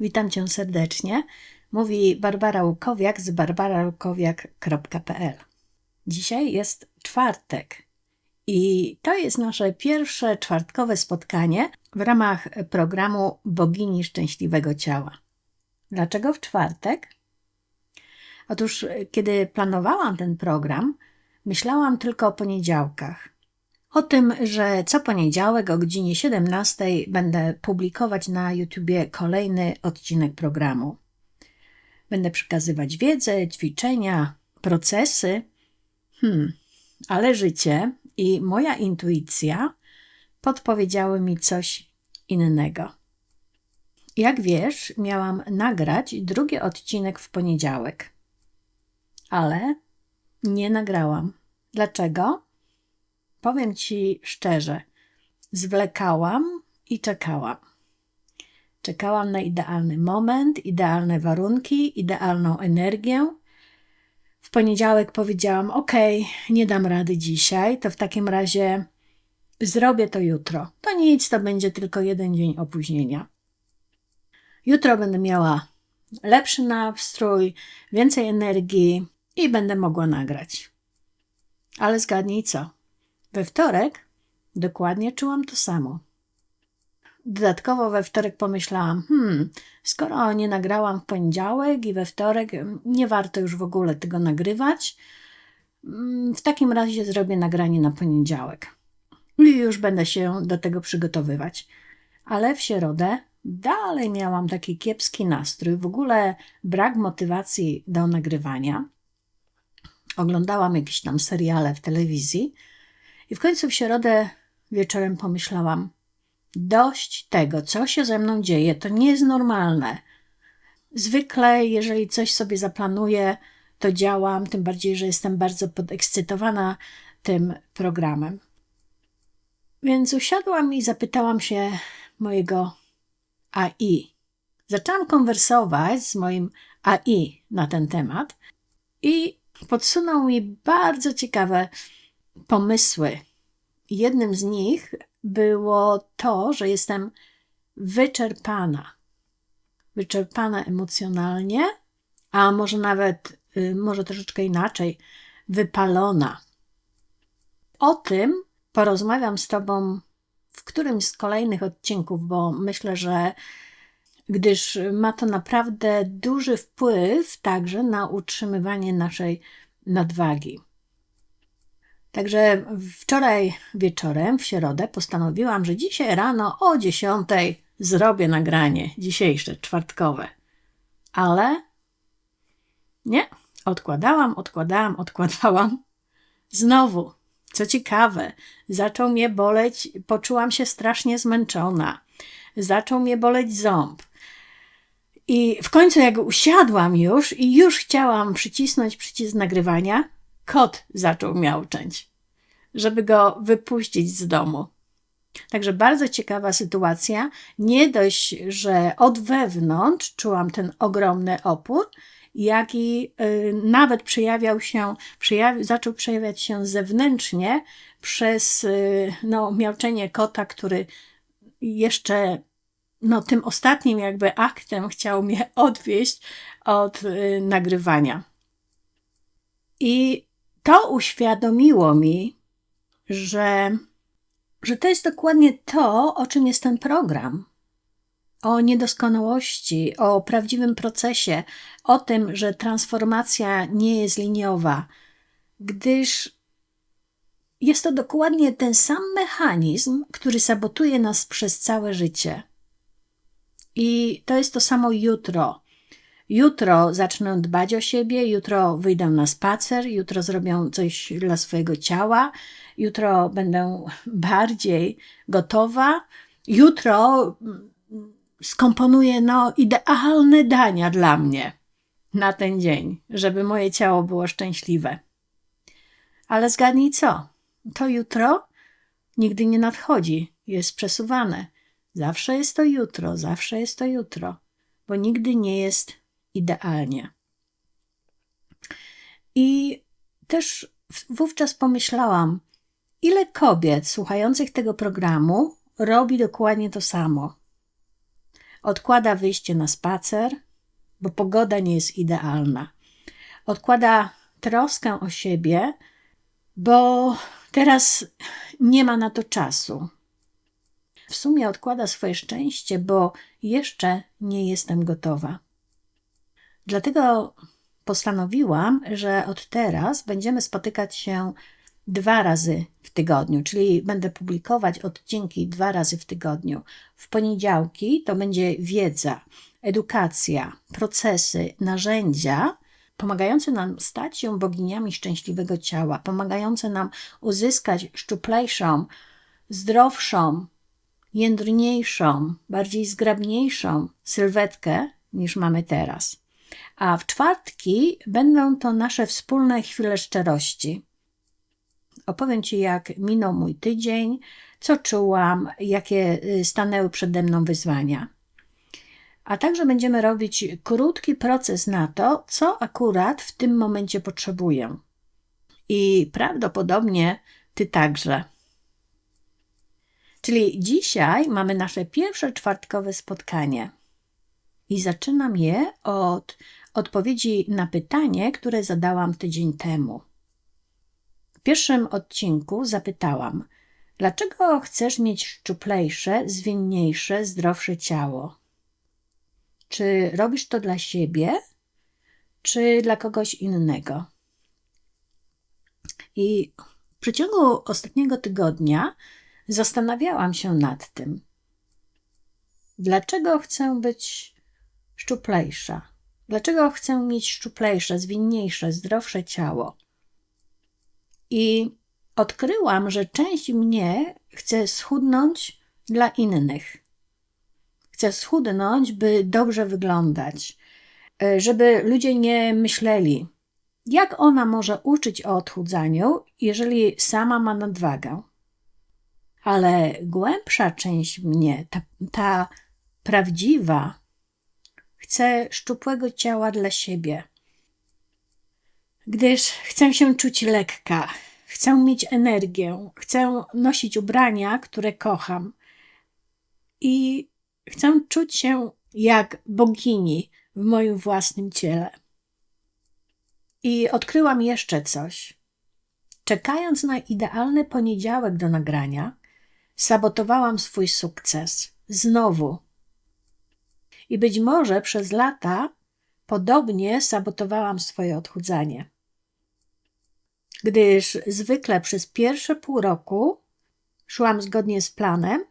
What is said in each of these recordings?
Witam Cię serdecznie. Mówi Barbara Łukowiak z barbarałukowiak.pl. Dzisiaj jest czwartek i to jest nasze pierwsze czwartkowe spotkanie w ramach programu Bogini Szczęśliwego Ciała. Dlaczego w czwartek? Otóż, kiedy planowałam ten program, myślałam tylko o poniedziałkach. O tym, że co poniedziałek o godzinie 17 będę publikować na YouTubie kolejny odcinek programu. Będę przekazywać wiedzę, ćwiczenia, procesy. Hmm, ale życie i moja intuicja podpowiedziały mi coś innego. Jak wiesz, miałam nagrać drugi odcinek w poniedziałek, ale nie nagrałam. Dlaczego? Powiem ci szczerze, zwlekałam i czekałam. Czekałam na idealny moment, idealne warunki, idealną energię. W poniedziałek powiedziałam: OK, nie dam rady dzisiaj, to w takim razie zrobię to jutro. To nic, to będzie tylko jeden dzień opóźnienia. Jutro będę miała lepszy nastrój, więcej energii i będę mogła nagrać. Ale zgadnij co? We wtorek dokładnie czułam to samo. Dodatkowo we wtorek pomyślałam, hmm, skoro nie nagrałam w poniedziałek i we wtorek, nie warto już w ogóle tego nagrywać. Mm, w takim razie zrobię nagranie na poniedziałek. I już będę się do tego przygotowywać. Ale w środę dalej miałam taki kiepski nastrój, w ogóle brak motywacji do nagrywania. Oglądałam jakieś tam seriale w telewizji i w końcu w środę wieczorem pomyślałam: Dość tego, co się ze mną dzieje, to nie jest normalne. Zwykle, jeżeli coś sobie zaplanuję, to działam, tym bardziej, że jestem bardzo podekscytowana tym programem. Więc usiadłam i zapytałam się mojego AI. Zaczęłam konwersować z moim AI na ten temat i podsunął mi bardzo ciekawe pomysły. Jednym z nich było to, że jestem wyczerpana. Wyczerpana emocjonalnie, a może nawet, y, może troszeczkę inaczej, wypalona. O tym porozmawiam z Tobą w którymś z kolejnych odcinków, bo myślę, że gdyż ma to naprawdę duży wpływ także na utrzymywanie naszej nadwagi. Także wczoraj wieczorem, w środę, postanowiłam, że dzisiaj rano o 10 zrobię nagranie, dzisiejsze, czwartkowe. Ale nie, odkładałam, odkładałam, odkładałam. Znowu, co ciekawe, zaczął mnie boleć, poczułam się strasznie zmęczona. Zaczął mnie boleć ząb. I w końcu, jak usiadłam już i już chciałam przycisnąć przycisk nagrywania, kot zaczął miauczeć, żeby go wypuścić z domu. Także bardzo ciekawa sytuacja. Nie dość, że od wewnątrz czułam ten ogromny opór, jak i y, nawet przejawiał się, zaczął przejawiać się zewnętrznie przez y, no, miauczenie kota, który jeszcze no, tym ostatnim jakby aktem chciał mnie odwieść od y, nagrywania. I to uświadomiło mi, że, że to jest dokładnie to, o czym jest ten program. O niedoskonałości, o prawdziwym procesie, o tym, że transformacja nie jest liniowa, gdyż jest to dokładnie ten sam mechanizm, który sabotuje nas przez całe życie. I to jest to samo jutro. Jutro zaczną dbać o siebie, jutro wyjdę na spacer, jutro zrobią coś dla swojego ciała, jutro będę bardziej gotowa, jutro mm, skomponuję no, idealne dania dla mnie na ten dzień, żeby moje ciało było szczęśliwe. Ale zgadnij co? To jutro nigdy nie nadchodzi, jest przesuwane. Zawsze jest to jutro, zawsze jest to jutro, bo nigdy nie jest idealnie. I też wówczas pomyślałam, ile kobiet słuchających tego programu robi dokładnie to samo. odkłada wyjście na spacer, bo pogoda nie jest idealna. Odkłada troskę o siebie, bo teraz nie ma na to czasu. W sumie odkłada swoje szczęście, bo jeszcze nie jestem gotowa. Dlatego postanowiłam, że od teraz będziemy spotykać się dwa razy w tygodniu, czyli będę publikować odcinki dwa razy w tygodniu. W poniedziałki to będzie wiedza, edukacja, procesy, narzędzia pomagające nam stać się boginiami szczęśliwego ciała, pomagające nam uzyskać szczuplejszą, zdrowszą, jędrniejszą, bardziej zgrabniejszą sylwetkę niż mamy teraz. A w czwartki będą to nasze wspólne chwile szczerości. Opowiem Ci, jak minął mój tydzień, co czułam, jakie y, stanęły przede mną wyzwania. A także będziemy robić krótki proces na to, co akurat w tym momencie potrzebuję. I prawdopodobnie Ty także. Czyli dzisiaj mamy nasze pierwsze czwartkowe spotkanie. I zaczynam je od odpowiedzi na pytanie, które zadałam tydzień temu. W pierwszym odcinku zapytałam, dlaczego chcesz mieć szczuplejsze, zwinniejsze, zdrowsze ciało? Czy robisz to dla siebie, czy dla kogoś innego? I w przeciągu ostatniego tygodnia zastanawiałam się nad tym. Dlaczego chcę być szczuplejsza? Dlaczego chcę mieć szczuplejsze, zwinniejsze, zdrowsze ciało? I odkryłam, że część mnie chce schudnąć dla innych. Chcę schudnąć, by dobrze wyglądać, e, żeby ludzie nie myśleli, jak ona może uczyć o odchudzaniu, jeżeli sama ma nadwagę. Ale głębsza część mnie, ta, ta prawdziwa, chce szczupłego ciała dla siebie. Gdyż chcę się czuć lekka, chcę mieć energię, chcę nosić ubrania, które kocham. I chcę czuć się jak bogini w moim własnym ciele. I odkryłam jeszcze coś. Czekając na idealny poniedziałek do nagrania, sabotowałam swój sukces. Znowu. I być może przez lata podobnie sabotowałam swoje odchudzanie. Gdyż zwykle przez pierwsze pół roku szłam zgodnie z planem,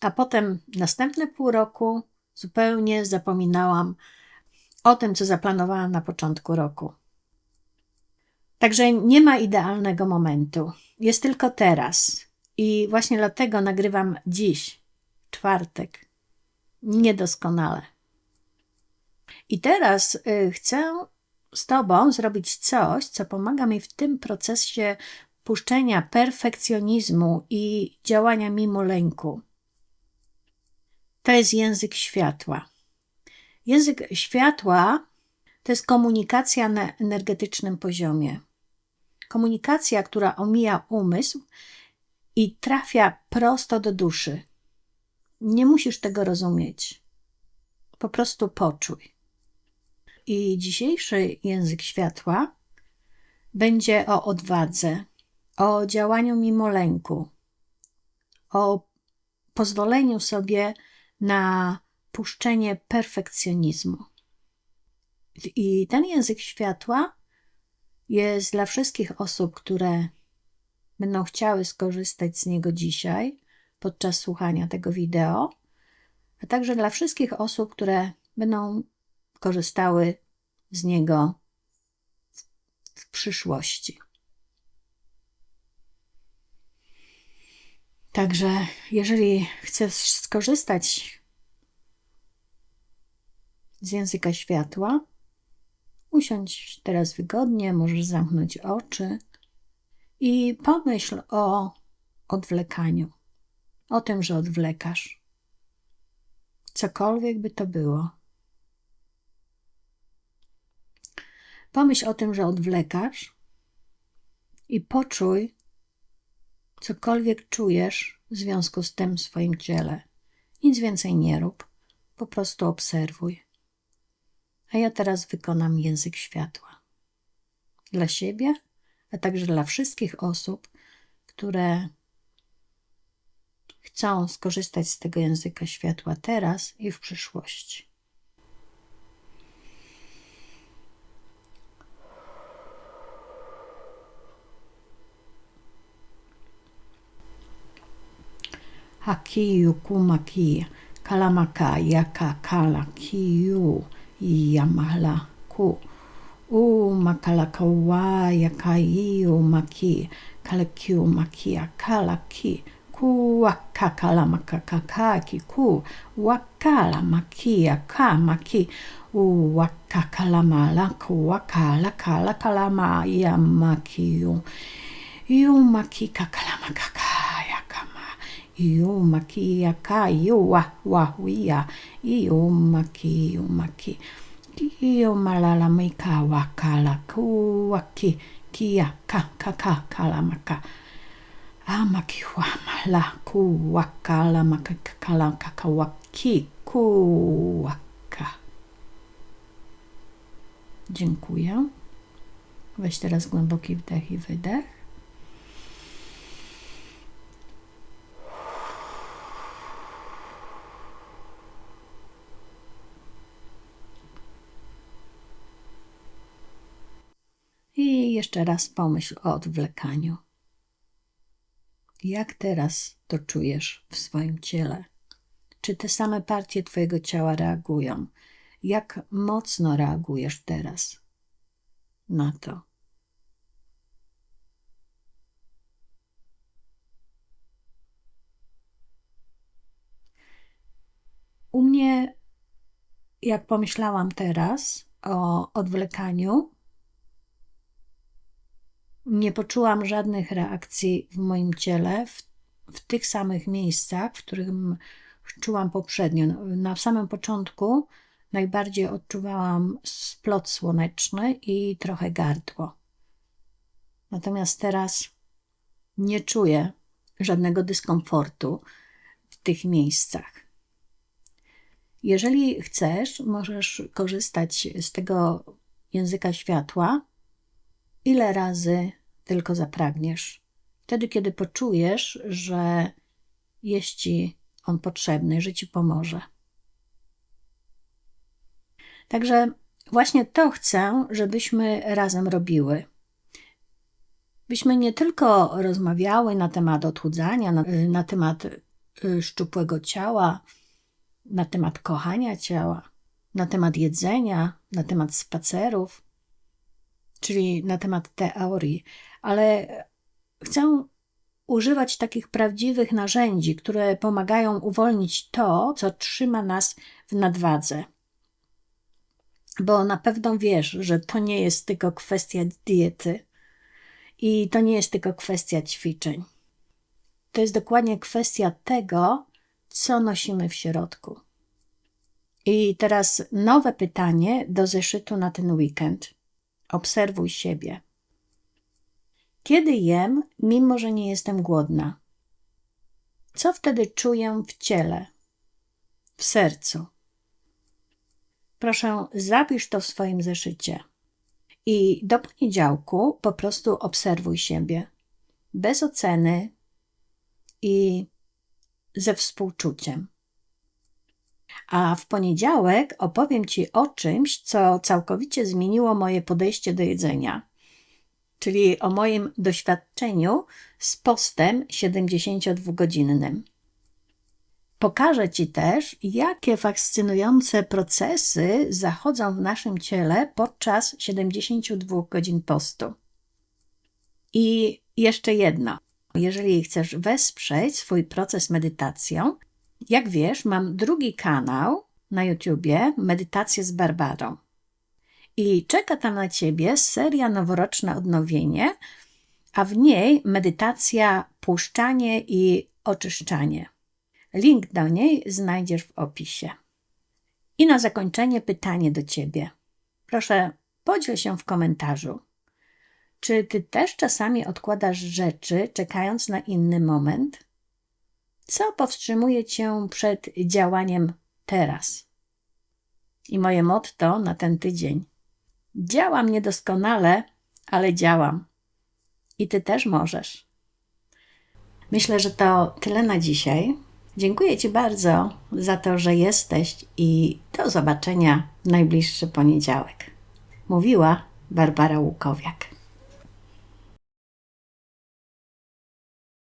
a potem następne pół roku zupełnie zapominałam o tym, co zaplanowałam na początku roku. Także nie ma idealnego momentu. Jest tylko teraz. I właśnie dlatego nagrywam dziś, czwartek, niedoskonale. I teraz y, chcę z Tobą zrobić coś, co pomaga mi w tym procesie puszczenia perfekcjonizmu i działania mimo lęku. To jest język światła. Język światła to jest komunikacja na energetycznym poziomie. Komunikacja, która omija umysł i trafia prosto do duszy. Nie musisz tego rozumieć. Po prostu poczuj. I dzisiejszy język światła będzie o odwadze, o działaniu mimo lęku, o pozwoleniu sobie na puszczenie perfekcjonizmu. I ten język światła jest dla wszystkich osób, które będą chciały skorzystać z niego dzisiaj podczas słuchania tego wideo, a także dla wszystkich osób, które będą korzystały z niego w, przyszłości. Także, jeżeli chcesz skorzystać z języka światła, usiądź teraz wygodnie, możesz zamknąć oczy i pomyśl o odwlekaniu, o tym, że odwlekasz. Cokolwiek by to było. Pomyśl o tym, że odwlekasz i poczuj cokolwiek czujesz w związku z tym w swoim ciele. Nic więcej nie rób. Po prostu obserwuj. A ja teraz wykonam język światła. Dla siebie, a także dla wszystkich osób, które chcą skorzystać z tego języka światła teraz i w przyszłości. Hakiyu kumaki kalamaka yaka kala kiyu yamala ku u makalakawa yakaiyu maki kalakiu makia kalaki ku waka kala maka kaka ki ku waka la maki. U waka kala ma la ku waka la ka la kala ma ia maki u iu maki ka kala maka ya ka ma iu maki ia ka iu wa wa huia. Iu maki iu maki. Iu malala mai ka waka la ku waki kia ka ka ka kala ka Dziękuję. Weź teraz głęboki wdech i wydech. I jeszcze raz pomyśl o odwlekaniu. Jak teraz to czujesz w swoim ciele? Czy te same partie Twojego ciała reagują? Jak mocno reagujesz teraz na to? U mnie, jak pomyślałam teraz o odwlekaniu, nie poczułam żadnych reakcji w moim ciele, w, w tych samych miejscach, w których czułam poprzednio. Na samym początku najbardziej odczuwałam splot słoneczny i trochę gardło. Natomiast teraz nie czuję żadnego dyskomfortu w tych miejscach. Jeżeli chcesz, możesz korzystać z tego języka światła, ile razy tylko zapragniesz. Wtedy, kiedy poczujesz, że jest ci on potrzebny, że ci pomoże. Także właśnie to chcę, żebyśmy razem robiły. Byśmy nie tylko rozmawiały na temat odchudzania, na, na temat y, szczupłego ciała, na temat kochania ciała, na temat jedzenia, na temat spacerów, czyli na temat teorii, ale chcę używać takich prawdziwych narzędzi, które pomagają uwolnić to, co trzyma nas w nadwadze. Bo na pewno wiesz, że to nie jest tylko kwestia diety i to nie jest tylko kwestia ćwiczeń. To jest dokładnie kwestia tego, co nosimy w środku. I teraz nowe pytanie do zeszytu na ten weekend. Obserwuj siebie. Kiedy jem, mimo że nie jestem głodna? Co wtedy czuję w ciele, w sercu? Proszę, zapisz to w swoim zeszycie. I do poniedziałku po prostu obserwuj siebie. Bez oceny i ze współczuciem. A w poniedziałek opowiem Ci o czymś, co całkowicie zmieniło moje podejście do jedzenia, czyli o moim doświadczeniu z postem 72-godzinnym. Pokażę Ci też, jakie fascynujące procesy zachodzą w naszym ciele podczas 72 godzin postu. I jeszcze jedno. Jeżeli chcesz wesprzeć swój proces medytacją, jak wiesz, mam drugi kanał na YouTubie Medytacje z Barbarą. I czeka tam na ciebie seria noworoczne odnowienie, a w niej medytacja puszczanie i oczyszczanie. Link do niej znajdziesz w opisie. I na zakończenie pytanie do ciebie. Proszę, podziel się w komentarzu. Czy ty też czasami odkładasz rzeczy, czekając na inny moment? Co powstrzymuje cię przed działaniem teraz? I moje motto na ten tydzień. Działam niedoskonale, ale działam. I ty też możesz. Myślę, że to tyle na dzisiaj. Dziękuję Ci bardzo za to, że jesteś i do zobaczenia w najbliższy poniedziałek. Mówiła Barbara Łukowiak.